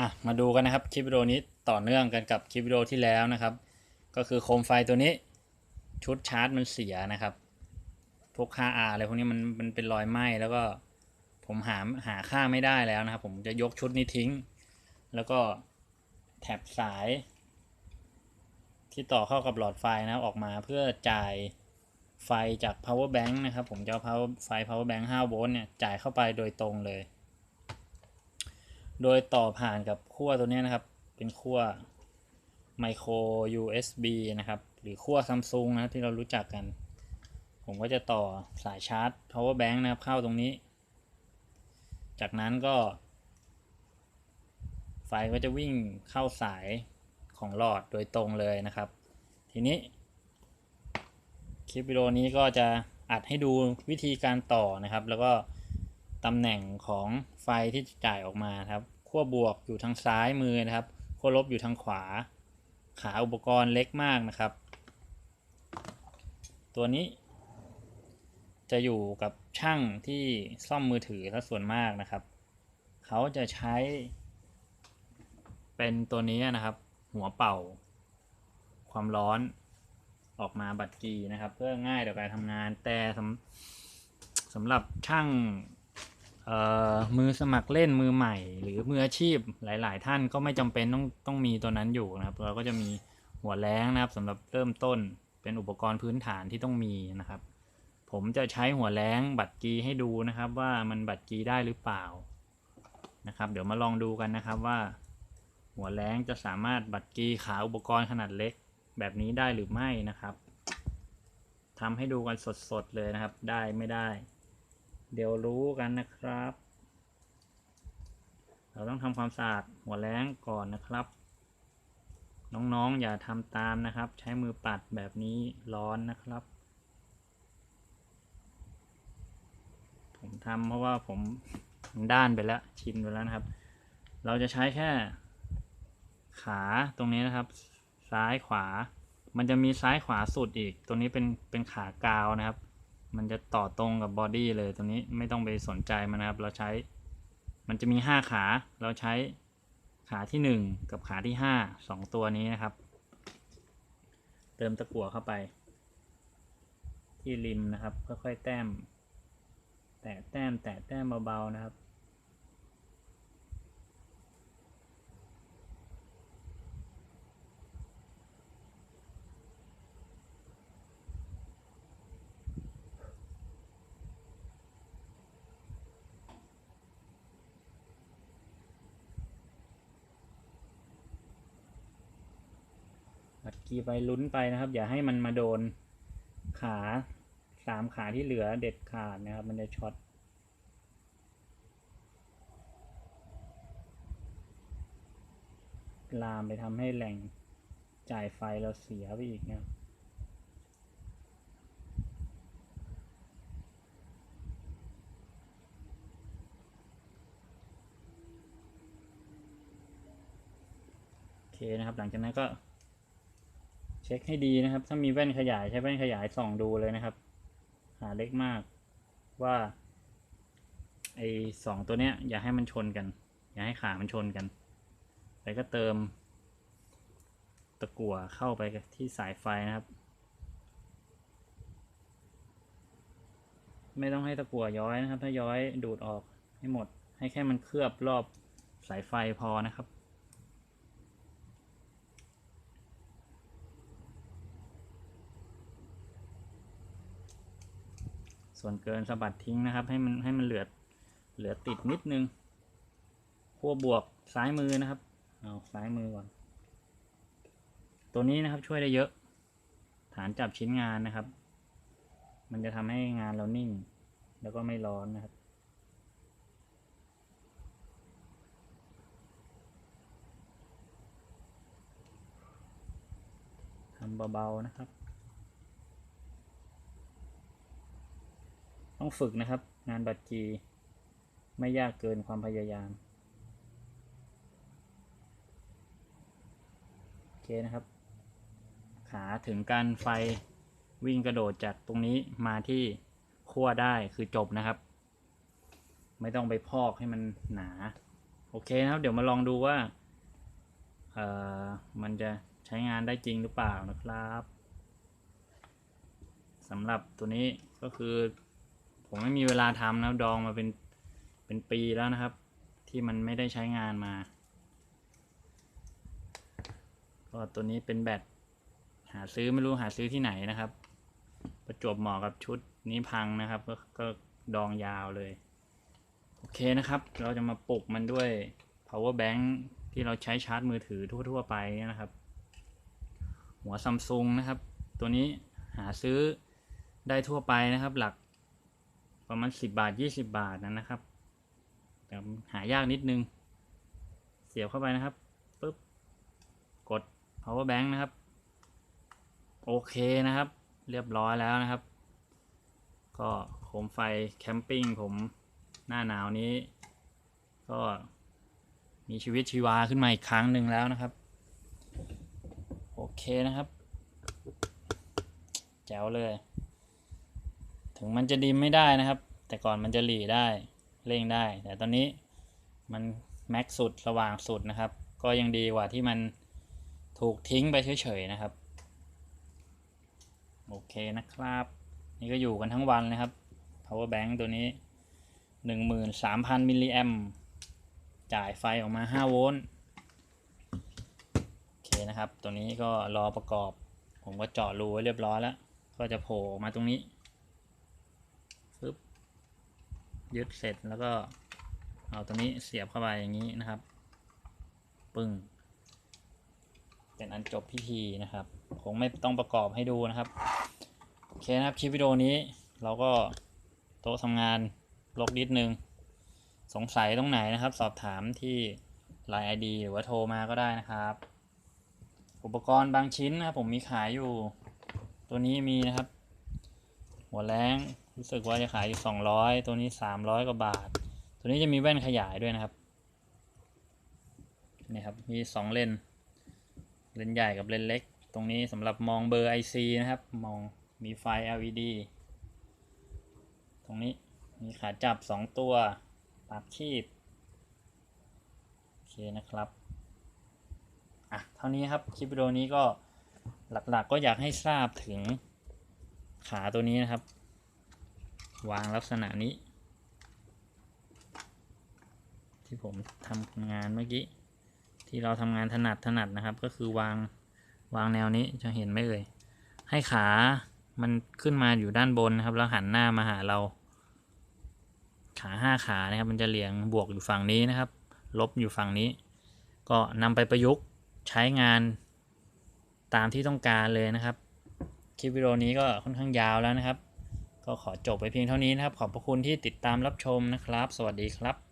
อะมาดูกันนะครับคลิปวิดีโอนี้ต่อเนื่องกันกับคลิปวิดีโอที่แล้วนะครับ ก็คือโคมไฟตัวนี้ชุดชาร์จมันเสียนะครับ พวกค่า R อะไรพวกนี้มันมันเป็นรอยไหม้แล้วก็ผมหาหาค่าไม่ได้แล้วนะครับ ผมจะยกชุดนี้ทิ้ง แล้วก็แถบสาย ที่ต่อเข้ากับหลอดไฟนะครับออกมาเพื่อจ่ายไฟจาก power bank นะครับ ผมจะเอา power ไฟ power bank 5 โวลต์เนี่ยจ่ายเข้าไปโดยตรงเลย โดยต่อผ่านกับขั้วตัวนี้นะครับ เป็นขั้ว micro USB นะครับ หรือขั้วซัมซุงนะที่เรารู้จักกัน ผมก็จะต่อสายชาร์จ power bank นะครับ เข้าตรงนี้ จากนั้นก็ ไฟก็จะวิ่งเข้าสายของหลอดโดยตรงเลยนะครับ ทีนี้ คลิปวิดีโอนี้ก็จะอัดให้ดูวิธีการต่อนะครับ แล้วก็ ตำแหน่งของไฟที่จ่ายออกมาครับขั้วบวกอยู่ทางซ้ายมือนะครับขั้วลบอยู่ทางขวา ขาอุปกรณ์เล็กมากนะครับ ตัวนี้ จะอยู่กับช่างที่ซ่อมมือถือถ้าส่วนมากนะครับ เขาจะใช้ เป็นตัวนี้นะครับ หัวเป่า ความร้อนออกมาบัตรกีนะครับ เพื่อง่ายต่อการทำงานแต่สำสำหรับช่าง มือสมัครเล่นมือใหม่ หรือมืออาชีพหลาย ๆ ท่านก็ไม่จำเป็นต้องต้องมีตัวนั้นอยู่นะครับ เราก็จะมีหัวแรงนะครับสำหรับเริ่มต้นเป็นอุปกรณ์พื้นฐานที่ต้องมีนะครับ ผมจะใช้หัวแรงบัตรกีให้ดูนะครับว่ามันบัตรกีได้หรือเปล่านะครับ เดี๋ยวมาลองดูกันนะครับว่า หัวแรงจะสามารถบัตรกีขาอุปกรณ์ขนาดเล็ก แบบนี้ได้หรือไม่นะครับทำให้ดูกันสดๆเลยนะครับ ได้ไม่ได้ เดี๋ยวรู้กันนะครับ เราต้องทำความสะอาดหัวแรงก่อนนะครับ น้องๆอย่าทำตามนะครับ ใช้มือปัดแบบนี้ร้อนนะครับ ผมทำเพราะว่าผมด้านไปแล้วชินไปแล้วนะครับ เราจะใช้แค่ขาตรงนี้นะครับ ซ้ายขวา มันจะมีซ้ายขวาสุดอีก ตัวนี้เป็นเป็นขากาวนะครับ มันจะต่อตรงกับบอดี้เลยตรงนี้ไม่ต้องไปสนใจมันนะครับ เราใช้ มันจะมีห้าขา เราใช้ขาที่หนึ่งกับขาที่ห้าสองตัวนี้นะครับ เติมตะกั่วเข้าไป ที่ริมนะครับ ค่อยๆแต้ม แตะแต้มแตะแต้มเบาๆนะครับ กีไปลุ้นไปนะครับ อย่าให้มันมาโดนขาสามขาที่เหลือเด็ดขาดนะครับ มันจะช็อตลามไปทำให้แหล่งจ่ายไฟเราเสียไปอีกนะครับโอเคนะครับหลังจากนั้นก็ เช็คให้ดีนะครับ ถ้ามีแว่นขยายใช้แว่นขยายส่องดูเลยนะครับ หาเล็กมากว่าไอสองตัวเนี้ย อย่าให้มันชนกัน อย่าให้ขามันชนกันแล้วก็เติม ตะกั่วเข้าไปที่สายไฟนะครับ ไม่ต้องให้ตะกั่วย้อยนะครับ ถ้าย้อยดูดออกให้หมด ให้แค่มันเคลือบรอบสายไฟพอนะครับ ส่วนเกินสะบัดทิ้งนะครับ ให้มันให้มันเหลือเหลือติดนิดนึงขั้วบวกซ้ายมือนะครับเอาซ้ายมือก่อนตัวนี้นะครับช่วยได้เยอะ ฐานจับชิ้นงานนะครับ มันจะทำให้งานเรานิ่ง แล้วก็ไม่ร้อนนะครับทำเบาๆนะครับ ต้องฝึกนะครับ งานบัตรกีไม่ยากเกินความพยายาม โอเคนะครับ ขาถึงการไฟวิ่งกระโดดจากตรงนี้มาที่ขั้วได้คือจบนะครับ ไม่ต้องไปพอกให้มันหนา โอเคนะครับ เดี๋ยวมาลองดูว่าเอ่อมันจะใช้งานได้จริงหรือเปล่านะครับสำหรับตัวนี้ก็คือ ผมไม่มีเวลาทำนะดองมาเป็นเป็นปีแล้วนะครับ ที่มันไม่ได้ใช้งานมาก็ตัวนี้เป็นแบตหาซื้อไม่รู้หาซื้อที่ไหนนะครับ ประจวบเหมาะกับชุดนี้พังนะครับ ก็ก็ดองยาวเลย โอเคนะครับ เราจะมาปลุกมันด้วย power bank ที่เราใช้ชาร์จมือถือทั่ว ๆ ไปนะครับ หัวซัมซุงนะครับ ตัวนี้หาซื้อได้ทั่วไปนะครับ หลัก ประมาณ 10 บาท 20 บาทนะนะครับ แต่หายากนิดนึง เสียบเข้าไปนะครับปุ๊บกด power bank นะครับ โอเคนะครับ เรียบร้อยแล้วนะครับ ก็โคมไฟแคมปิ้งผมหน้าหนาวนี้ ก็มีชีวิตชีวาขึ้นมาอีกครั้งหนึ่งแล้วนะครับ โอเคนะครับ แจ๋วเลย ถึงมันจะดิมไม่ได้นะครับ แต่ก่อนมันจะหลีได้เร่งได้ แต่ตอนนี้มันแม็กสุดสว่างสุดนะครับ ก็ยังดีกว่าที่มันถูกทิ้งไปเฉยๆนะครับ โอเคนะครับ นี่ก็อยู่กันทั้งวันเลยครับ power bank ตัวนี้ 13,000มิลลิแอมจ่ายไฟออกมา 5 โวลต์โอเคนะครับ ตัวนี้ก็รอประกอบ ผมก็เจาะรูไว้เรียบร้อยแล้ว ก็จะโผล่ออกมาตรงนี้ปึ๊บ ยึดเสร็จแล้วก็เอาตัวนี้เสียบเข้าไปอย่างนี้นะครับ ปึ้งเป็นอันจบพิธีนะครับ คงไม่ต้องประกอบให้ดูนะครับ โอเคนะครับคลิปวิดีโอนี้เราก็โต๊ะทำงานลกนิดนึง สงสัยตรงไหนนะครับ สอบถามที่ Line ID หรือว่าโทรมาก็ได้นะครับ อุปกรณ์บางชิ้นนะครับผมมีขายอยู่ ตัวนี้มีนะครับ หัวแรง รู้สึกว่าจะขายอยู่200ตัวนี้300กว่าบาท ตัวนี้จะมีแว่นขยายด้วยนะครับนี่ครับมี2เลนเลนใหญ่กับเลนเล็ก ตรงนี้สำหรับมองเบอร์ IC นะครับ มองมีไฟ LED ตรงนี้มีขาจับ2ตัวปากคีบโอเคนะครับอะเท่านี้ครับคลิปวิดีโอนี้ก็หลักๆก็อยากให้ทราบถึงขาตัวนี้นะครับ วางลักษณะนี้ ที่ผมทำงานเมื่อกี้ ที่เราทำงานถนัดถนัดนะครับ ก็คือวางวางแนวนี้จะเห็นไหมเอ่ยให้ขามันขึ้นมาอยู่ด้านบนนะครับ แล้วหันหน้ามาหาเรา ขาห้าขานะครับ มันจะเหลียงบวกอยู่ฝั่งนี้นะครับ ลบอยู่ฝั่งนี้ ก็นำไปประยุกต์ใช้งานตามที่ต้องการเลยนะครับ คลิปวิดีโอนี้ก็ค่อนข้างยาวแล้วนะครับ ก็ขอจบไปเพียงเท่านี้นะครับ ขอบพระคุณที่ติดตามรับชมนะครับ สวัสดีครับ